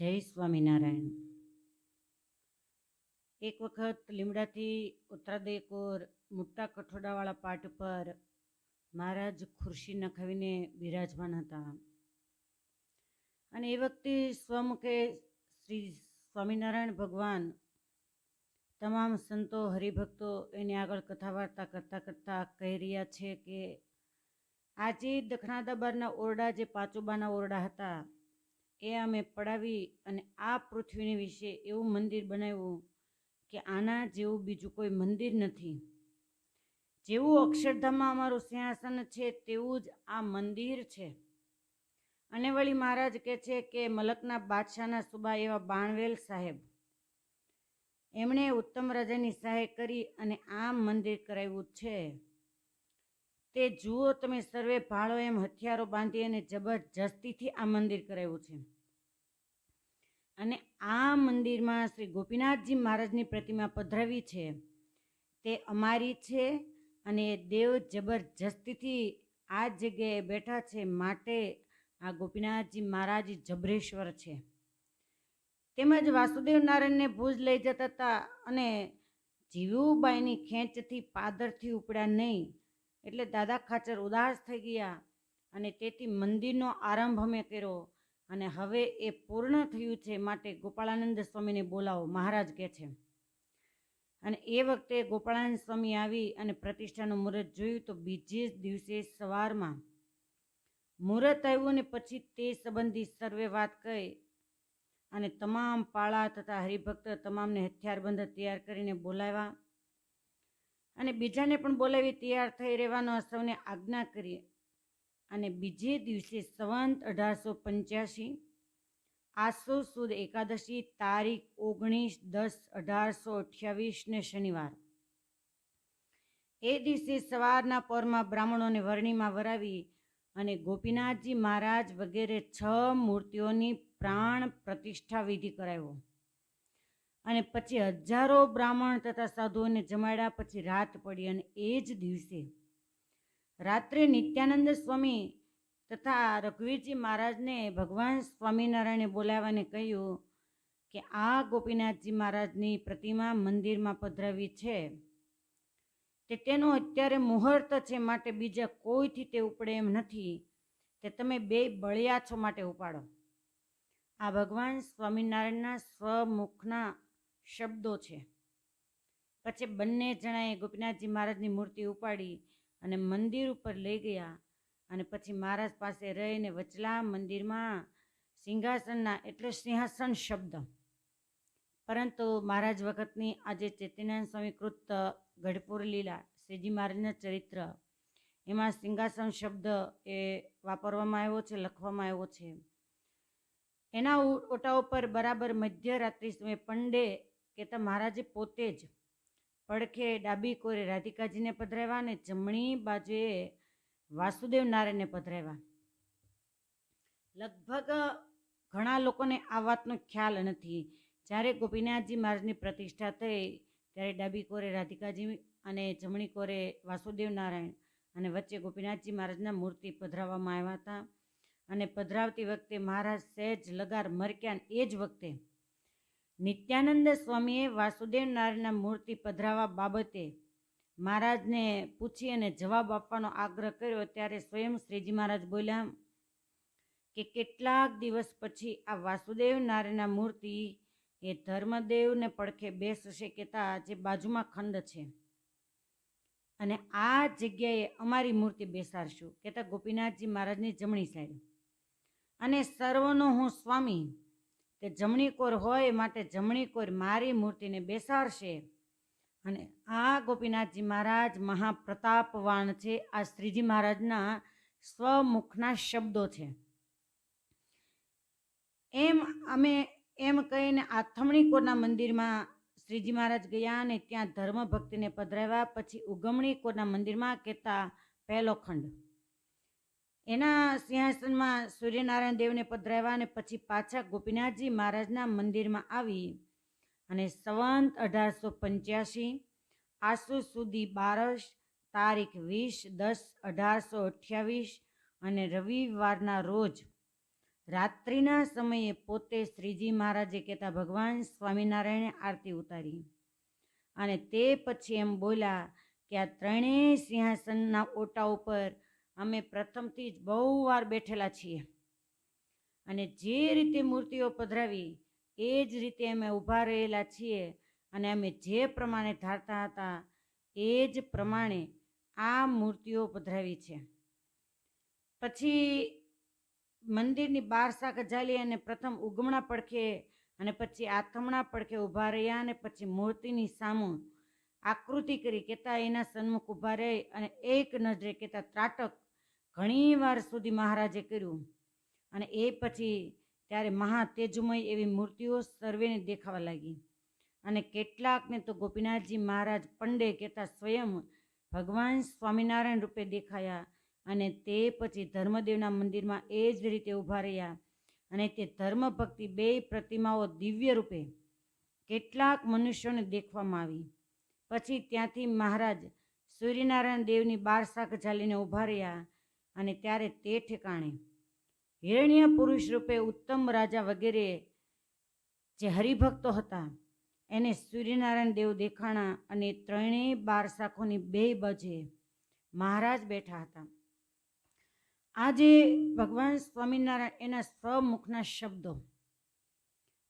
જય સ્વામિનારાયણ. એક વખત લીમડાથી ઉત્તરાદેકોર મોટા કઠોડાવાળા પાટ પર મહારાજ ખુરશી નખાવીને બિરાજમાન હતા. અને એ વખતે સ્વમુખે શ્રી સ્વામિનારાયણ ભગવાન, તમામ સંતો હરિભક્તો એની આગળ કથા વાર્તા કરતાં કરતાં કહી રહ્યા છે કે, આજે દખણા દબારના ઓરડા જે પાંચોબાના ઓરડા હતા એ અમે પડાવી અને આ પૃથ્વીને વિશે એવું મંદિર બનાવ્યું કે આના જેવું બીજું કોઈ મંદિર નથી. જેવું અક્ષરધામમાં અમારું સિંહાસન છે, તેવું જ આ મંદિર છે. અને વળી મહારાજ કહે છે કે મલકના બાદશાહના સુબા એવા બાણવેલ સાહેબ. એમણે ઉત્તમ રાજાની સહાય કરી અને આ મંદિર કરાવ્યું છે. તે જુઓ તમે સર્વે ભાળો એમ હથિયારો બાંધી અને જબરજસ્તીથી આ મંદિર કરાવ્યું છે. અને આ મંદિરમાં શ્રી ગોપીનાથજી મહારાજની પ્રતિમા પધરાવી છે. તે અમારી છે અને દેવ જબરજસ્તીથી આ જગ્યાએ બેઠા છે માટે આ ગોપીનાથજી મહારાજ જબરેશ્વર છે. તેમજ વાસુદેવ નારાયણને ભુજ લઈ જતા હતા અને જીવુબાઈની ખેંચથી પાદરથી ઉપડ્યા નહીં. એટલે દાદા ખાચર ઉદાસ થઈ ગયા અને તેથી મંદિરનો આરંભ અમે કર્યો અને હવે એ પૂર્ણ થયું છે માટે ગોપાળાનંદ સ્વામીને બોલાવો, મહારાજ કહે છે. અને એ વખતે ગોપાળાનંદ સ્વામી આવી અને પ્રતિષ્ઠાનું મુહૂર્ત જોયું તો બીજે જ દિવસે સવારમાં મુહૂર્ત આવ્યું ને પછી તે સંબંધી સર્વે વાત કહી અને તમામ પાળા તથા હરિભક્ત તમામને હથિયારબંધ તૈયાર કરીને બોલાવ્યા. અને બીજાને પણ બોલાવી તૈયાર થઈ રહેવાનો સૌને આજ્ઞા કરી અને બીજે દિવસે સંવંત અઢારસો પંચ્યાસી આસો સુદ એકાદશી તારીખ ઓગણીસ દસ અઢારસો અઠ્યાવીસને શનિવાર. એ દિવસે સવારના પોરમાં બ્રાહ્મણોને વરણીમાં વરાવી અને ગોપીનાથજી મહારાજ વગેરે છ મૂર્તિઓની પ્રાણ પ્રતિષ્ઠા વિધિ કરાવ્યો. અને પછી હજારો બ્રાહ્મણ તથા સાધુઓને જમાડ્યા, પછી રાત પડી અને એ જ દિવસે રાત્રે નિત્યાનંદ સ્વામી તથા રઘુવીરજી મહારાજને ભગવાન સ્વામિનારાયણે બોલાવવાને કહ્યું કે, આ ગોપીનાથજી મહારાજની પ્રતિમા મંદિરમાં પધરાવી છે. તે તેનો અત્યારે મુહૂર્ત છે માટે બીજા કોઈથી તે ઉપડે એમ નથી. તે તમે બે બળિયા છો માટે ઉપાડો. આ ભગવાન સ્વામિનારાયણના સ્વમુખના શબ્દો છે. પછી બંને જણાએ ગોપીનાથજી મહારાજની મૂર્તિ ઉપાડી અને મંદિર ઉપર લઈ ગયા અને પછી મહારાજ પાસે રહીને વચલા મંદિરમાં સિંહાસનના એટલે સિંહાસન શબ્દ. પરંતુ મહારાજ વખતની આજે ચેતનાનંદ સ્વામી ગઢપુર લીલા શ્રીજી મહારાજના ચરિત્ર, એમાં સિંહાસન શબ્દ એ વાપરવામાં આવ્યો છે, લખવામાં આવ્યો છે. એના ઓટા ઉપર બરાબર મધ્યરાત્રિ સમયે પંડે કહેતા મહારાજે પોતે જ પડખે ડાબી કોરે રાધિકાજીને પધરાવ્યા અને જમણી બાજુએ વાસુદેવ નારાયણને પધરાવ્યા. લગભગ ઘણા લોકોને આ વાતનો ખ્યાલ નથી. જ્યારે ગોપીનાથજી મહારાજની પ્રતિષ્ઠા થઈ, ત્યારે ડાબી કોરે રાધિકાજી અને જમણી કોરે વાસુદેવ નારાયણ અને વચ્ચે ગોપીનાથજી મહારાજના મૂર્તિ પધરાવવામાં આવ્યા હતા. અને પધરાવતી વખતે મહારાજ સહેજ લગાર મરક્યાન એ જ વખતે નિત્યાનંદ સ્વામીએ વાસુદેવ નારાયણના મૂર્તિ પધરાવા બાબતે મહારાજને પૂછી અને જવાબ આપવાનો આગ્રહ કર્યો, ત્યારે સ્વયં શ્રીજી મહારાજ બોલ્યા કે કેટલાક દિવસ પછી આ વાસુદેવ નારાયણના મૂર્તિ એ ધર્મદેવને પડખે બેસશે કહેતા જે બાજુમાં ખંડ છે. અને આ જગ્યાએ અમારી મૂર્તિ બેસાડશું. કહેતા ગોપીનાથજી મહારાજની જમણી સાઈડ. અને સર્વનો હું સ્વામી તે જમણી કોર હોય માટે જમણી કોર મારી મૂર્તિને બેસાડશે. અને આ ગોપીનાથજી મહારાજ મહાપ્રતાપવાન છે. આ શ્રીજી મહારાજના સ્વમુખના શબ્દો છે. એમ અમે એમ કહીને આથમણી કોરના મંદિરમાં શ્રીજી મહારાજ ગયા અને ત્યાં ધર્મ ભક્તિને પધરાવ્યા. પછી ઉગમણી કોરના મંદિરમાં કહેતા પહેલો ખંડ. એના સિંહાસનમાં સૂર્યનારાયણ દેવને પધરાવ્યા અને પછી પાછા ગોપીનાથજી મહારાજના મંદિરમાં આવી. અને સંવંત અઢારસો પંચ્યાસી, આસુ સુધી બારસ, તારીખ વીસ, દસ, અઢારસો અઠ્યાવીસ અને રવિવારના રોજ રાત્રિના સમયે પોતે શ્રીજી મહારાજે કહેતા ભગવાન સ્વામિનારાયણે આરતી ઉતારી. અને તે પછી એમ બોલ્યા કે આ ત્રણેય સિંહાસનના ઓટા ઉપર અમે પ્રથમથી જ બહુ વાર બેઠેલા છીએ. અને જે રીતે મૂર્તિઓ પધરાવી, એ જ રીતે અમે ઊભા રહેલા છીએ અને અમે જે પ્રમાણે ધારતા હતા, એ જ પ્રમાણે આ મૂર્તિઓ પધરાવી છે. પછી મંદિરની બાર શાક જાલી અને પ્રથમ ઉગમણા પડખે અને પછી આથમણા પડખે ઊભા રહ્યા અને પછી મૂર્તિની સામું આકૃતિ કરી કહેતા એના સન્મુખ ઊભા રહી અને એક નજરે કહેતા ત્રાટક ઘણી વાર સુધી મહારાજે કર્યું. અને એ પછી ત્યારે મહા તેજમય એવી મૂર્તિઓ સર્વેને દેખાવા લાગી. અને કેટલાકને તો ગોપીનાથજી મહારાજ પંડે કહેતા સ્વયં ભગવાન સ્વામિનારાયણ રૂપે દેખાયા અને તે પછી ધર્મદેવના મંદિરમાં એ જ રીતે ઊભા રહ્યા અને તે ધર્મ ભક્તિ બે પ્રતિમાઓ દિવ્ય રૂપે. કેટલાક મનુષ્યોને દેખવામાં આવી. પછી ત્યાંથી મહારાજ સૂર્યનારાયણ દેવની બાર શાખ ઝાલીને ઊભા રહ્યા અને ત્યારે તે ઠેકાણે હિરણ્ય પુરુષ રૂપે ઉત્તમ રાજા વગેરે જે હરિભક્તો હતા, એને સૂર્યનારાયણ દેવ દેખાણા અને ત્રણેય બાર શાખોની બે બજે મહારાજ બેઠા હતા. આજે ભગવાન સ્વામિનારાયણ એના સ્વમુખના શબ્દો,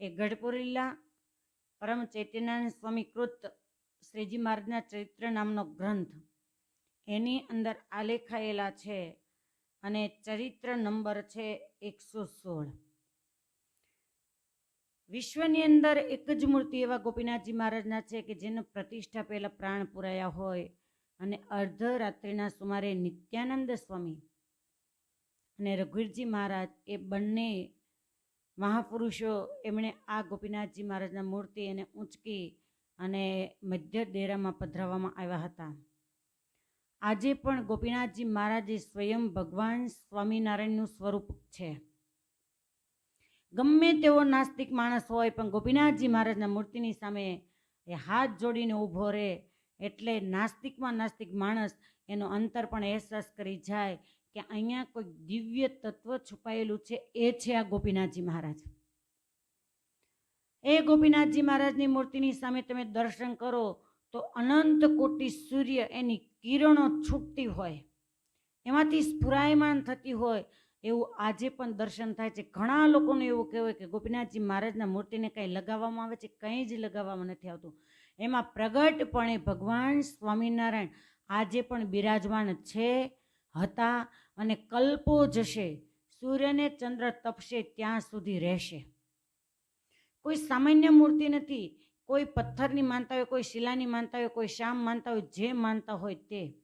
એ ગઢપુરીલા પરમ ચૈતન્યાનંદ સ્વામી કૃત શ્રીજી મહારાજના ચરિત્ર નામનો ગ્રંથ. એની અંદર આલેખાયેલા છે અને ચરિત્ર નંબર છે એકસો સોળ. વિશ્વની અંદર એક જ મૂર્તિ એવા ગોપીનાથજી મહારાજના છે કે જેનો પ્રતિષ્ઠા પહેલાં પ્રાણ પુરાયા હોય અને અર્ધરાત્રિના સુમારે નિત્યાનંદ સ્વામી અને રઘુવીરજી મહારાજ એ બંને મહાપુરુષો એમણે આ ગોપીનાથજી મહારાજના મૂર્તિ એને ઊંચકી અને મધ્ય ડેરામાં પધરાવવામાં આવ્યા હતા. આજે પણ ગોપીનાથજી મહારાજે સ્વયં ભગવાન સ્વામિનારાયણનું સ્વરૂપ છે. ગમે તેવો નાસ્તિક માણસ હોય, પણ ગોપીનાથજી મહારાજના મૂર્તિની સામે એ હાથ જોડીને ઊભો રહે એટલે નાસ્તિકમાં નાસ્તિક માણસ એનો અંતર પણ અહેસાસ કરી જાય કે અહીંયા કોઈ દિવ્ય તત્વ છુપાયેલું છે, એ છે આ ગોપીનાથજી મહારાજ. એ ગોપીનાથજી મહારાજની મૂર્તિની સામે તમે દર્શન કરો, તો અનંત કોટી સૂર્ય એની કિરણો છૂટતી હોય. એમાંથી સ્ફુરાયમાન થતી હોય. એવું આજે પણ દર્શન થાય છે. ઘણા લોકોને એવું કહેવાય કે ગોપીનાથજી મહારાજના મૂર્તિને કંઈ લગાવવામાં આવે છે? કંઈ જ લગાવવામાં નથી આવતું. એમાં પ્રગટપણે ભગવાન સ્વામિનારાયણ આજે પણ બિરાજમાન છે, હતા અને કલ્પો જશે. સૂર્યને ચંદ્ર તપશે, ત્યાં સુધી રહેશે. કોઈ સામાન્ય મૂર્તિ નથી. કોઈ પથ્થરની માનતા હોય, કોઈ શિલાની માનતા હોય, કોઈ શામ માનતા હોય, જે માનતા હોય તે.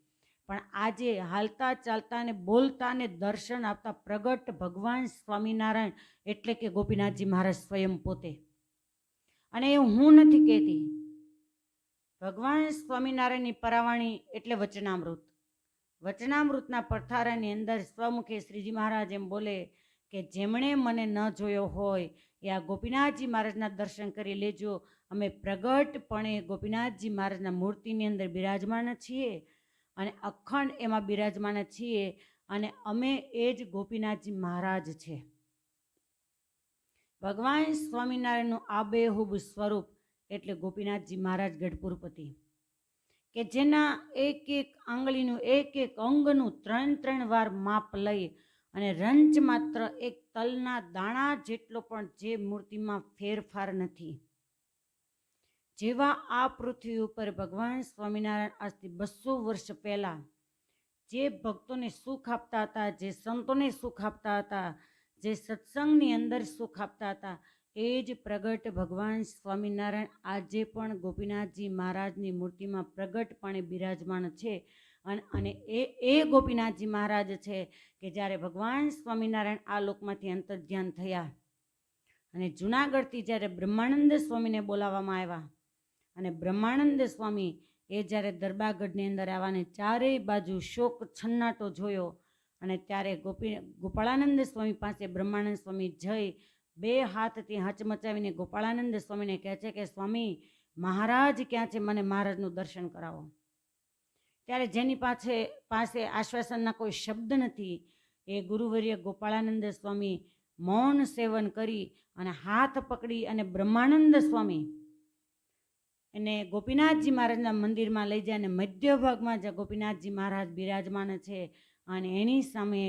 પણ આજે હાલતા, ચાલતા અને બોલતા અને દર્શન આપતા પ્રગટ ભગવાન સ્વામિનારાયણ એટલે કે ગોપીનાથજી મહારાજ સ્વયં પોતે. અને એ હું નથી કહેતી. ભગવાન સ્વામિનારાયણની પરાવાણી એટલે વચનામૃત. વચનામૃતના પથારાની અંદર સ્વમુખે શ્રીજી મહારાજ એમ બોલે કે, જેમણે મને ન જોયો હોય એ આ ગોપીનાથજી મહારાજના દર્શન કરી લેજો. અમે પ્રગટપણે ગોપીનાથજી મહારાજના મૂર્તિની અંદર બિરાજમાન છીએ અને અખંડ એમાં બિરાજમાન છીએ અને અમે એ જ ગોપીનાથજી મહારાજ છે. ભગવાન સ્વામિનારાયણનું આબેહૂબ સ્વરૂપ એટલે ગોપીનાથજી મહારાજ ગઢપુરપતિ. કે જેના એક એક આંગળીનું એક એક અંગનું ત્રણ ત્રણ વાર માપ લઈ અને રંચ માત્ર એક તલના દાણા જેટલો પણ જે મૂર્તિમાં ફેરફાર નથી. જેવા આ પૃથ્વી ઉપર ભગવાન સ્વામિનારાયણ આજથી બસો વર્ષ પહેલાં જે ભક્તોને સુખ આપતા હતા, જે સંતોને સુખ આપતા હતા, જે સત્સંગની અંદર સુખ આપતા હતા, એ જ પ્રગટ ભગવાન સ્વામિનારાયણ આજે પણ ગોપીનાથજી મહારાજની મૂર્તિમાં પ્રગટપણે બિરાજમાન છે. અને અને એ એ ગોપીનાથજી મહારાજ છે કે જ્યારે ભગવાન સ્વામિનારાયણ આ લોકમાંથી અંતર્ધ્યાન થયા અને જૂનાગઢથી જ્યારે બ્રહ્માનંદ સ્વામીને બોલાવવામાં આવ્યા અને બ્રહ્માનંદ સ્વામી એ જ્યારે દરબારગઢની અંદર આવવાને ચારેય બાજુ શોક છન્નાટો જોયો અને ત્યારે ગોપી, ગોપાળાનંદ સ્વામી પાસે બ્રહ્માનંદ સ્વામી જઈ બે હાથથી હચમચાવીને ગોપાળાનંદ સ્વામીને કહે છે કે, સ્વામી, મહારાજ ક્યાં છે? મને મહારાજનું દર્શન કરાવો. ત્યારે જેની પાસે પાસે આશ્વાસનના કોઈ શબ્દ નથી, એ ગુરુવર્ય ગોપાળાનંદ સ્વામી મૌન સેવન કરી અને હાથ પકડી અને બ્રહ્માનંદ સ્વામી એને ગોપીનાથજી મહારાજના મંદિરમાં લઈ જાય અને મધ્ય ભાગમાં જે ગોપીનાથજી મહારાજ બિરાજમાન છે અને એની સામે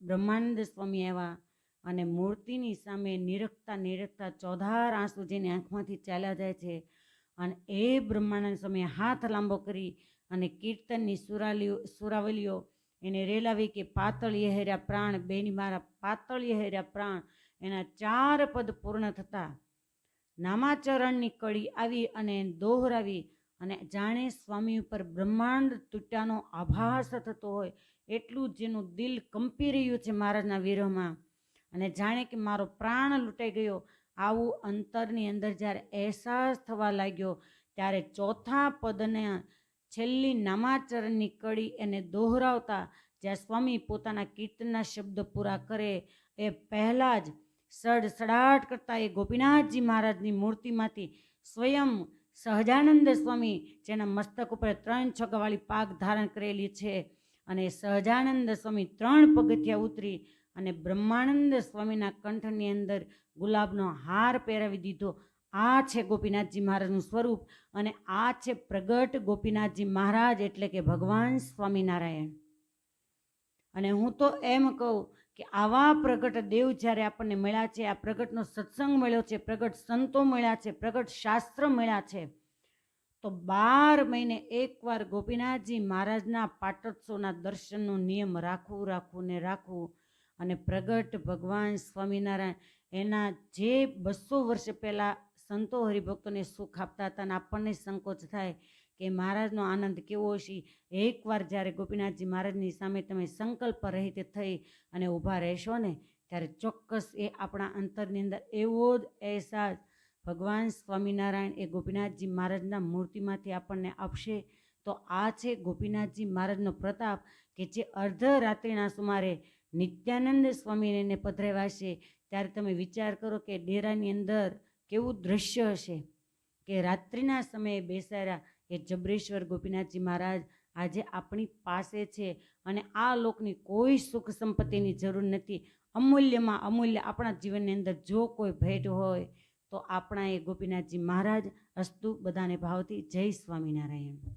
બ્રહ્માનંદ સ્વામી આવ્યા અને મૂર્તિની સામે નિરખતા નિરખતા ચોધાર આંસુ જેની આંખમાંથી ચાલ્યા જાય છે અને એ બ્રહ્માનંદ સ્વામીએ હાથ લાંબો કરી અને કીર્તનની સુરાલીઓ, સુરાવલીઓ એને રેલાવી કે પાતળ હેર્યા પ્રાણ, બેની મારા પાતળ હેર્યા પ્રાણ, એના ચાર પદ પૂર્ણ થતા. નામાચરણની કડી આવી અને દોહરાવી અને જાણે સ્વામી ઉપર બ્રહ્માંડ તૂટ્યાનો આભાસ થતો હોય એટલું જેનું દિલ કંપી રહ્યું છે મહારાજના વિરહમાં. અને જાણે કે મારો પ્રાણ લૂંટાઈ ગયો, આવું અંતરની અંદર જ્યારે અહેસાસ થવા લાગ્યો, ત્યારે ચોથા પદને છેલ્લી નામાચરણની કડી એને દોહરાવતા જ્યાં સ્વામી પોતાના કીર્તનના શબ્દ પૂરા કરે, એ પહેલાં જ સડસડાટ કરતા એ ગોપીનાથજી મહારાજની મૂર્તિમાંથી સ્વયં સહજાનંદ સ્વામી, જેના મસ્તક ઉપર ત્રણ છગાવાળી પાક ધારણ કરેલી છે, અને સહજાનંદ સ્વામી ત્રણ પગથિયા ઉતરી અને બ્રહ્માનંદ સ્વામીના કંઠની અંદર ગુલાબનો હાર પહેરાવી દીધો આ છે ગોપીનાથજી મહારાજનું સ્વરૂપ અને આ છે પ્રગટ ગોપીનાથજી મહારાજ એટલે કે ભગવાન સ્વામિનારાયણ. અને હું તો એમ કહું કે આવા પ્રગટ દેવ જ્યારે આપણને મળ્યા છે, આ પ્રગટનો સત્સંગ મળ્યો છે, પ્રગટ સંતો મળ્યા છે, પ્રગટ શાસ્ત્ર મળ્યા છે, તો બાર મહિને એકવાર ગોપીનાથજી મહારાજના પાટોત્સવના દર્શનનો નિયમ રાખવું રાખવું ને રાખવું અને પ્રગટ ભગવાન સ્વામિનારાયણ એના જે બસો વર્ષ પહેલાં સંતો હરિભક્તોને સુખ આપતા હતા અને આપણને સંકોચ થાય કે મહારાજનો આનંદ કેવો હશે એકવાર જ્યારે ગોપીનાથજી મહારાજની સામે તમે સંકલ્પ રહિત થઈ અને ઊભા રહેશો ને, ત્યારે ચોક્કસ એ આપણા અંતરની અંદર એવો જ અહેસાસ ભગવાન સ્વામિનારાયણ એ ગોપીનાથજી મહારાજના મૂર્તિમાંથી આપણને આપશે. તો આ છે ગોપીનાથજી મહારાજનો પ્રતાપ કે જે અર્ધ રાત્રિના સુમારે નિત્યાનંદ સ્વામીને પધરાવ્યા છે ત્યારે તમે વિચાર કરો કે ડેરાની અંદર કેવું દ્રશ્ય હશે કે રાત્રિના સમયે બેસાયા એ જબરેશ્વર ગોપીનાથજી મહારાજ આજે આપણી પાસે છે અને આ લોકની કોઈ સુખ સંપત્તિની જરૂર નથી. અમૂલ્યમાં અમૂલ્ય આપણા જીવનની અંદર જો કોઈ ભેટ હોય તો આપણા એ ગોપીનાથજી મહારાજ અસ્તુ બધાને ભાવથી જય સ્વામિનારાયણ.